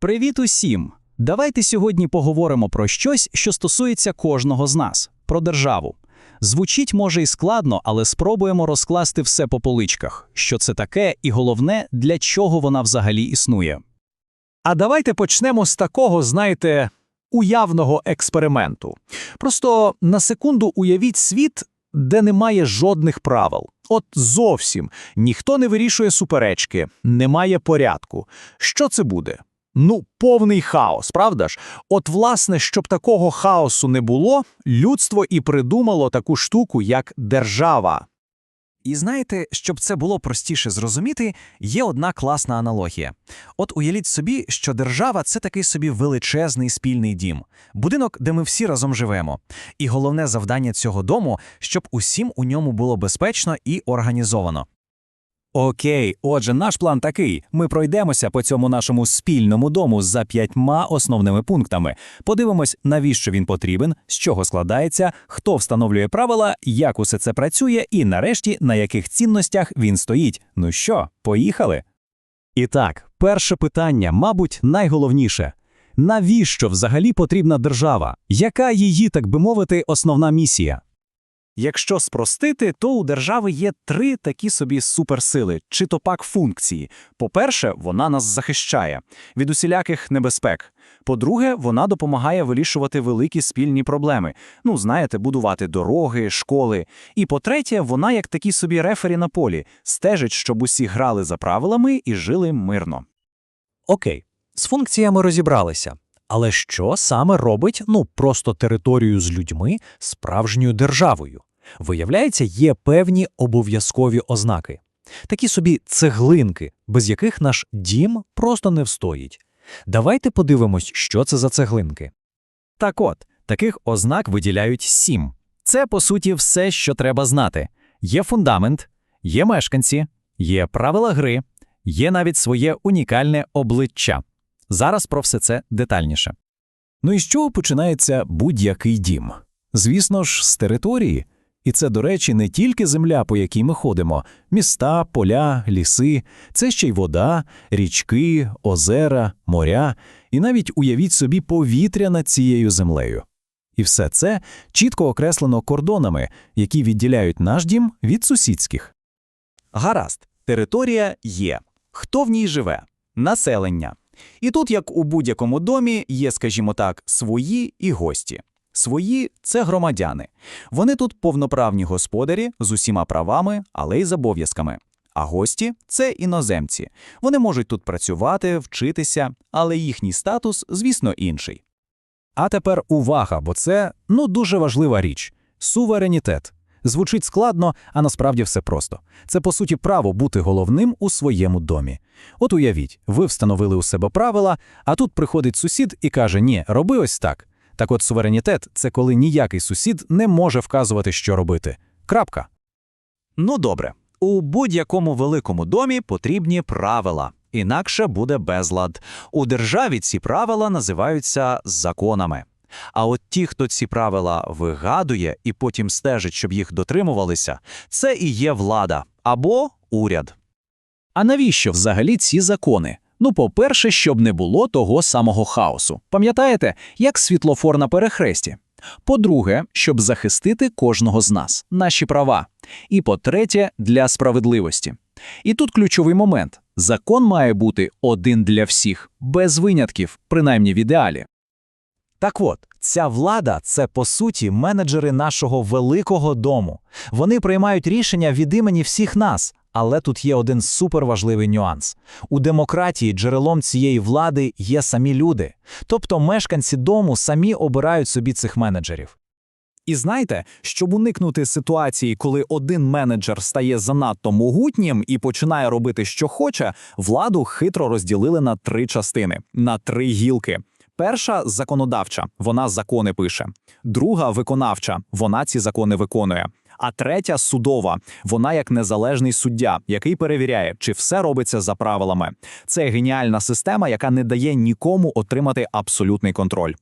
Привіт усім! Давайте сьогодні поговоримо про щось, що стосується кожного з нас про державу. Звучить може і складно, але спробуємо розкласти все по поличках, що це таке, і головне, для чого вона взагалі існує. А давайте почнемо з такого, знаєте, уявного експерименту. Просто на секунду уявіть світ, де немає жодних правил. От зовсім ніхто не вирішує суперечки, немає порядку. Що це буде? Ну, повний хаос, правда ж? От, власне, щоб такого хаосу не було, людство і придумало таку штуку, як держава. І знаєте, щоб це було простіше зрозуміти, є одна класна аналогія. От уявіть собі, що держава це такий собі величезний спільний дім, будинок, де ми всі разом живемо. І головне завдання цього дому, щоб усім у ньому було безпечно і організовано. Окей, отже, наш план такий: ми пройдемося по цьому нашому спільному дому за п'ятьма основними пунктами. Подивимось, навіщо він потрібен, з чого складається, хто встановлює правила, як усе це працює, і нарешті на яких цінностях він стоїть. Ну що, поїхали? І так, перше питання, мабуть, найголовніше. Навіщо взагалі потрібна держава? Яка її, так би мовити, основна місія? Якщо спростити, то у держави є три такі собі суперсили, чи то пак функції. По-перше, вона нас захищає від усіляких небезпек. По-друге, вона допомагає вирішувати великі спільні проблеми. Ну, знаєте, будувати дороги, школи. І по-третє, вона як такі собі рефері на полі, стежить, щоб усі грали за правилами і жили мирно. Окей, з функціями розібралися. Але що саме робить, ну, просто територію з людьми справжньою державою? Виявляється, є певні обов'язкові ознаки. Такі собі цеглинки, без яких наш дім просто не встоїть. Давайте подивимось, що це за цеглинки. Так от, таких ознак виділяють сім. Це, по суті, все, що треба знати. Є фундамент, є мешканці, є правила гри, є навіть своє унікальне обличчя. Зараз про все це детальніше. Ну і з чого починається будь-який дім? Звісно ж, з території. І це, до речі, не тільки земля, по якій ми ходимо, міста, поля, ліси, це ще й вода, річки, озера, моря, і навіть уявіть собі повітря над цією землею. І все це чітко окреслено кордонами, які відділяють наш дім від сусідських. Гаразд, територія є. Хто в ній живе? Населення. І тут, як у будь-якому домі, є, скажімо так, свої і гості. Свої це громадяни. Вони тут повноправні господарі з усіма правами, але й з обов'язками. А гості це іноземці. Вони можуть тут працювати, вчитися, але їхній статус, звісно, інший. А тепер увага, бо це ну дуже важлива річ суверенітет. Звучить складно, а насправді все просто. Це по суті право бути головним у своєму домі. От уявіть, ви встановили у себе правила, а тут приходить сусід і каже: Ні, роби ось так. Так от суверенітет це коли ніякий сусід не може вказувати, що робити. Крапка. Ну добре, у будь-якому великому домі потрібні правила, інакше буде безлад. У державі ці правила називаються законами. А от ті, хто ці правила вигадує і потім стежить, щоб їх дотримувалися, це і є влада або уряд. А навіщо взагалі ці закони? Ну, по-перше, щоб не було того самого хаосу. Пам'ятаєте, як світлофор на перехресті? По-друге, щоб захистити кожного з нас, наші права. І по-третє, для справедливості. І тут ключовий момент: закон має бути один для всіх, без винятків, принаймні в ідеалі. Так от, ця влада це по суті менеджери нашого великого дому. Вони приймають рішення від імені всіх нас. Але тут є один суперважливий нюанс: у демократії джерелом цієї влади є самі люди, тобто мешканці дому самі обирають собі цих менеджерів. І знаєте, щоб уникнути ситуації, коли один менеджер стає занадто могутнім і починає робити, що хоче, владу хитро розділили на три частини, на три гілки. Перша законодавча, вона закони пише. Друга виконавча, вона ці закони виконує. А третя судова, вона як незалежний суддя, який перевіряє, чи все робиться за правилами. Це геніальна система, яка не дає нікому отримати абсолютний контроль.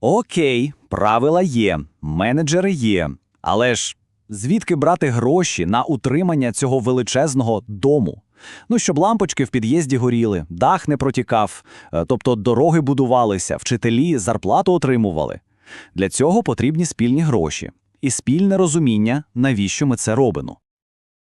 Окей, правила є, менеджери є. Але ж звідки брати гроші на утримання цього величезного дому? Ну, щоб лампочки в під'їзді горіли, дах не протікав, е, тобто дороги будувалися, вчителі зарплату отримували. Для цього потрібні спільні гроші і спільне розуміння, навіщо ми це робимо.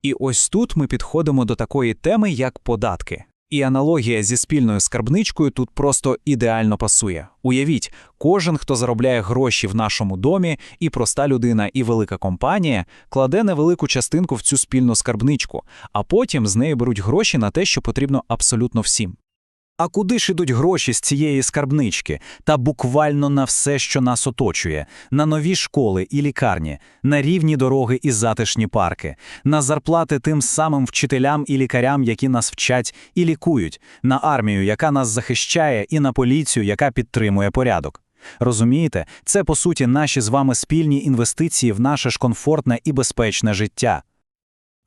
І ось тут ми підходимо до такої теми, як податки. І аналогія зі спільною скарбничкою тут просто ідеально пасує. Уявіть, кожен, хто заробляє гроші в нашому домі, і проста людина, і велика компанія, кладе невелику частинку в цю спільну скарбничку, а потім з неї беруть гроші на те, що потрібно абсолютно всім. А куди ж ідуть гроші з цієї скарбнички? Та буквально на все, що нас оточує: на нові школи і лікарні, на рівні дороги і затишні парки, на зарплати тим самим вчителям і лікарям, які нас вчать і лікують, на армію, яка нас захищає, і на поліцію, яка підтримує порядок. Розумієте, це по суті наші з вами спільні інвестиції в наше ж комфортне і безпечне життя.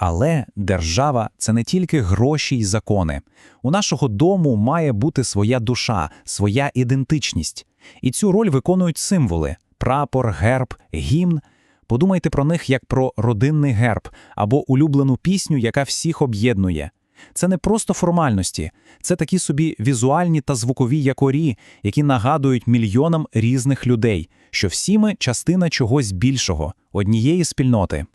Але держава це не тільки гроші й закони. У нашого дому має бути своя душа, своя ідентичність. І цю роль виконують символи: прапор, герб, гімн. Подумайте про них як про родинний герб або улюблену пісню, яка всіх об'єднує. Це не просто формальності, це такі собі візуальні та звукові якорі, які нагадують мільйонам різних людей, що всі ми частина чогось більшого, однієї спільноти.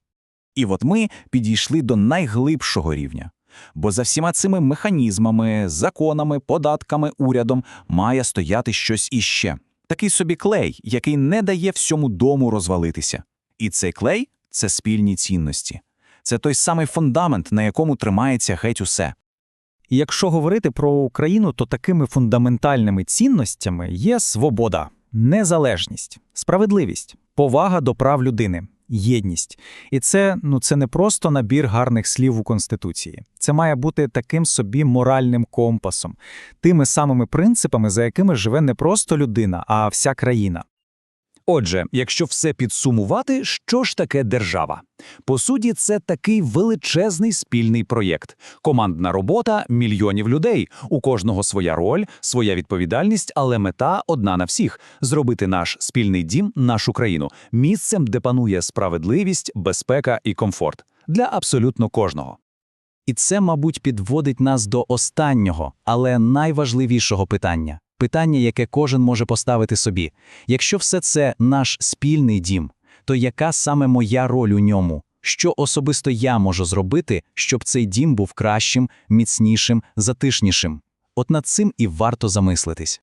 І от ми підійшли до найглибшого рівня. Бо за всіма цими механізмами, законами, податками, урядом має стояти щось іще. Такий собі клей, який не дає всьому дому розвалитися. І цей клей це спільні цінності. Це той самий фундамент, на якому тримається геть усе. Якщо говорити про Україну, то такими фундаментальними цінностями є свобода, незалежність, справедливість, повага до прав людини, єдність. І це, ну, це не просто набір гарних слів у Конституції. Це має бути таким собі моральним компасом, тими самими принципами, за якими живе не просто людина, а вся країна. Отже, якщо все підсумувати, що ж таке держава? По суті, це такий величезний спільний проєкт. Командна робота мільйонів людей. У кожного своя роль, своя відповідальність, але мета одна на всіх зробити наш спільний дім, нашу країну, місцем, де панує справедливість, безпека і комфорт для абсолютно кожного. І це, мабуть, підводить нас до останнього, але найважливішого питання. Питання, яке кожен може поставити собі. Якщо все це наш спільний дім, то яка саме моя роль у ньому? Що особисто я можу зробити, щоб цей дім був кращим, міцнішим, затишнішим? От над цим і варто замислитись.